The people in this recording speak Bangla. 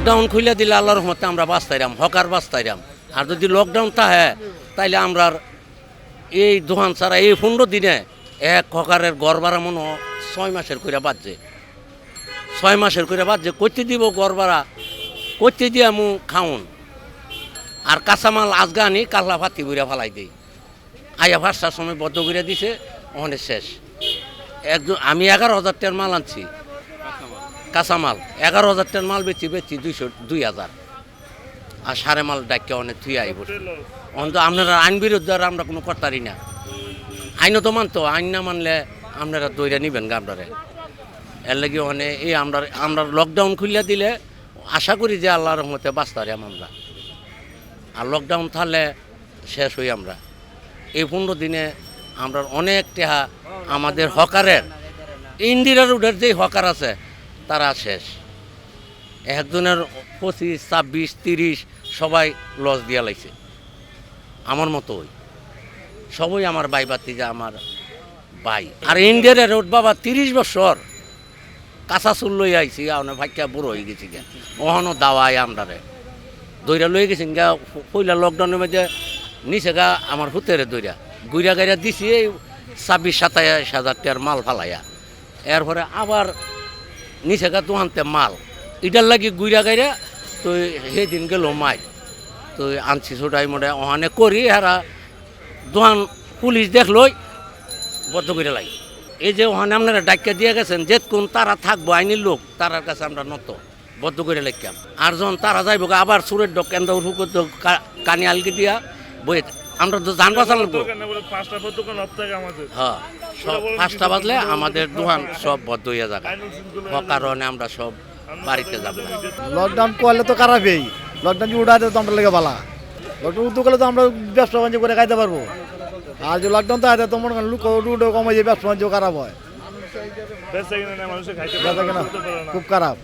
লকডাউন খুলে দিলে আল্লাহর রহমতে আমরা বাঁচতাইরাম, হকার বাঁচতাইরাম। আর যদি লকডাউন থাকে তাইলে আমরা এই দোকান ছাড়া এই পনেরো দিনে এক হকারের গড় ভাড়া মনে ছয় মাসের করে বাজছে ছয় মাসের করে বাজছে করতে দিব গড় ভাড়া করতে দিয়ে মু খাউন আর কাঁচামাল আজগা আনি কাল্লা ফাতি বুড়া ফালাই দিই। আইয়া পাঁচটার সময় বদ্ধ করে দিছে ওখানে শেষ। একজন আমি এগারো হাজার টাকার মাল আনছি। কাঁচামাল, এগারো হাজার টাকার মাল বেচি বেচি দুইশো, দুই হাজার। আর সারে মাল ডাকিয়ে অনেক থুই আইব। অন্ত আপনারা আইন বিরুদ্ধে আর আমরা কোনো করতারি না। আইনও তো মানতো আইন না মানলে আপনারা দইরা নিবেন গা আপনারে। এর লাগি মানে এই আমরা আমরা লকডাউন খুলিয়া দিলে আশা করি যে আল্লাহ রহমতে বাঁচতারি আমরা। আর লকডাউন থাকলে শেষ হই আমরা। এই পনেরো দিনে আমরা অনেক টেহা আমাদের হকারের ইন্দিরা রোডের যে হকার আছে তারা শেষ। একজনের পঁচিশ, ছাব্বিশ, তিরিশ সবাই লস দিয়া লাইছে। আমার মতোই সবই আমার বাই বাতি যা আমার বাই আর ইন্ডিয়ার রোড বাবা তিরিশ বছর কাঁচা চুল লই আইছি, আউনে ভাইকা বুড়ো হয়ে গেছি গা ওহানো দাওয়াই আমরারে। দইরা লই গেছেন গা পয়লা লকডাউনের মধ্যে নিচে গা আমার হুতেরে দইরা। গুইরা গাইরা দিছি এই ছাব্বিশ, সাতাইশ হাজার টাকার মাল ফালাইয়া। এরপরে আবার নিচে গা দোহানতে মাল। এটার লাগি গুইরা গাইরা তো সেদিন গেল মাই তো আনছি ছোটাই মোটে। ওখানে করি হারা দোহান পুলিশ দেখলই, বদ্ধ করে লাগে। এই যে ওখানে আপনারা ডাক্কা দিয়ে গেছেন, যে কোন তারা থাকব আইনের লোক, তারার কাছে আমরা নত, বদ্ধ করে লাগতাম আর যখন তারা যাইব আবার সুরের ডক, কেন্দ্র কানি আলকি দিয়া বই আমরা তো যান বাঁচা লাগবো দোকান না বলে পাঁচটা পর দোকান অফ থাকে আমাদের। হ্যাঁ সব পাঁচটা বাজলে আমাদের দোকান সব বদ্ধ হইয়া যাবে। কারণে আমরা সব বাড়িতে যাব। লকডাউন করলে তো খারাপই লকডাউন উঠাতে তো আমরা লেগে বালা লকডাউন উঠতে গেলে তো আমরা ব্যবসা বাণিজ্য করে খাইতে পারব। আর যে লকডাউন তো আছে তো মনে করেন লুক উঠে কমে যে ব্যবসা বাণিজ্য খারাপ হয়। খুব খারাপ।